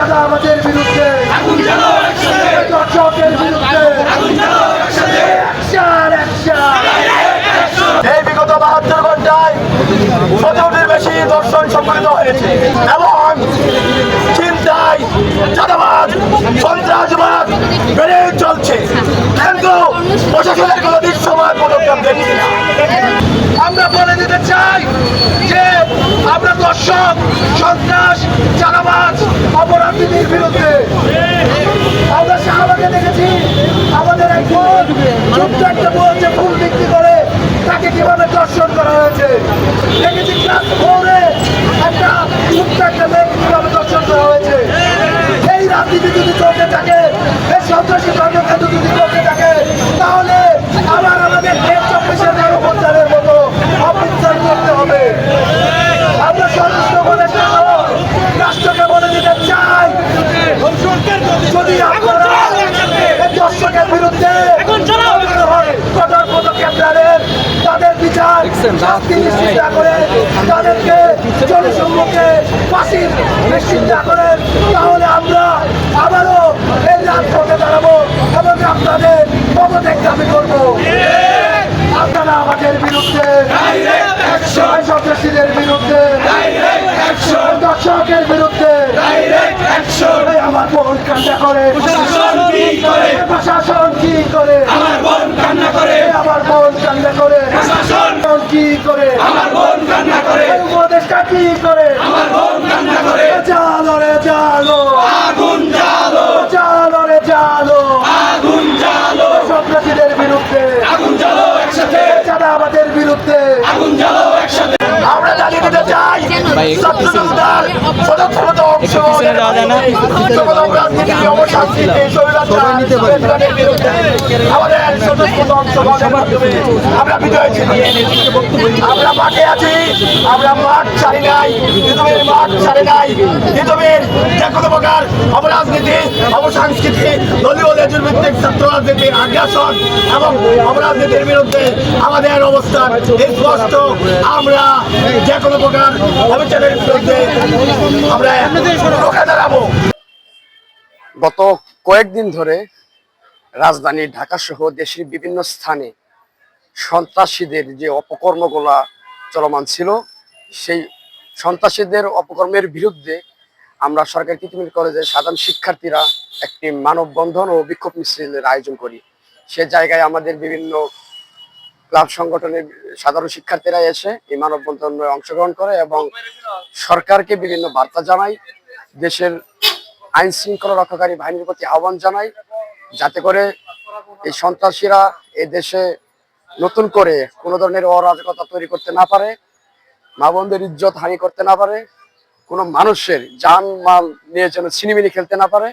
আমাদের বিরুদ্ধে। দর্শকের! এই বিগত বাহাত্তর ঘন্টায় সতেরোটির বেশি দর্শন সম্মিলিত হয়েছে। এবং চিন্তায় চাঁদাবাদ সন্ত্রাসবাদ বেড়ে চলছে। কিন্তু প্রশাসনের কোনো সময় পদক্ষেপ দেখছি না। আমরা বলে দিতে চাই যে আমরা দর্শক সন্ত্রাস চাঁদাবাজ অপরাধীদের বিরুদ্ধে আমরা শাহবাগে দেখেছি আমাদের এক বোন ছোট্ট একটা বোন যে ফুল বিক্রি করে তাকে দর্শন করা হয়েছে। দেখেছি ক্লাস ফোরে একটা একটা মেয়েকে কীভাবে দর্শন করা হয়েছে। এই রাজনীতি যদি চলতে থাকে, এই সন্ত্রাসী কর্মকাণ্ড যদি চলতে থাকে, তাহলে আবার আমাদের দেশ চব্বিশের গণপ্রচারের মতো অপচার করতে হবে। আমরা সর্বোচ্চ বলে রাষ্ট্রকে বলে দিতে চাই। যদি আপনারা দর্শকের বিরুদ্ধে কঠোর শাস্তি নিশ্চিত না করে তাদেরকে জনসম্মুখে ফাঁসির নিশ্চিত না করেন তাহলে আমরা আবারও এই রাজপথে দাঁড়াবো এবং আপনাদের পদত্যাগ দাবি করব। আপনারা আমাদের বিরুদ্ধে সন্ত্রাসীদের বিরুদ্ধে দর্শকের বিরুদ্ধে আমার বোন কান্না করে? প্রশাসন কি করে? চাই ছাত্র জনতার সদস্যত অংশগ্রহণের সকল রাজনীতি অবশান্তিতে স্বৈরাচারের বিরুদ্ধে আমাদের সদস্যত অংশগ্রহণের মাধ্যমে আমরা বিজয় আমরা মাঠে আছি। আমরা মাঠ ছাড়ি নাই। হিন্দুমের মাঠ ছাড়ি নাই। হিন্দুমের যে কোনো প্রকার অপরাজনীতি অপসংস্কৃতি দলীয় লেজুর ভিত্তিক ছাত্র রাজনীতির আগ্রাসন এবং অপরাজনীতির বিরুদ্ধে আমাদের অবস্থান স্পষ্ট। আমরা যে কোনো প্রকার অবিচারের বিরুদ্ধে আমরা গত কয়েকদিন ধরে রাজধানী ঢাকা সহ দেশের বিভিন্ন স্থানে সন্ত্রাসীদের যে অপকর্মগুলা চলমান ছিল, সেই সন্ত্রাসীদের অপকর্মের বিরুদ্ধে আমরা সরকার তিতুমির কলেজের সাধারণ শিক্ষার্থীরা একটি মানববন্ধন ও বিক্ষোভ মিছিলের আয়োজন করি। সে জায়গায় আমাদের বিভিন্ন ক্লাব সংগঠনের সাধারণ শিক্ষার্থীরা এসে এই মানববন্ধনে অংশগ্রহণ করে এবং সরকারকে বিভিন্ন বার্তা জানায় দেশের আইন শৃঙ্খলা রক্ষাকারী বাহিনীর প্রতি আহ্বান জানাই, যাতে করে এই সন্ত্রাসীরা এ দেশে নতুন করে কোনো ধরনের অরাজকতা তৈরি করতে না পারে, মা বোনদের ইজ্জত হানি করতে না পারে, কোনো মানুষের যান মাল নিয়ে যেন ছিনিমিনি খেলতে না পারে।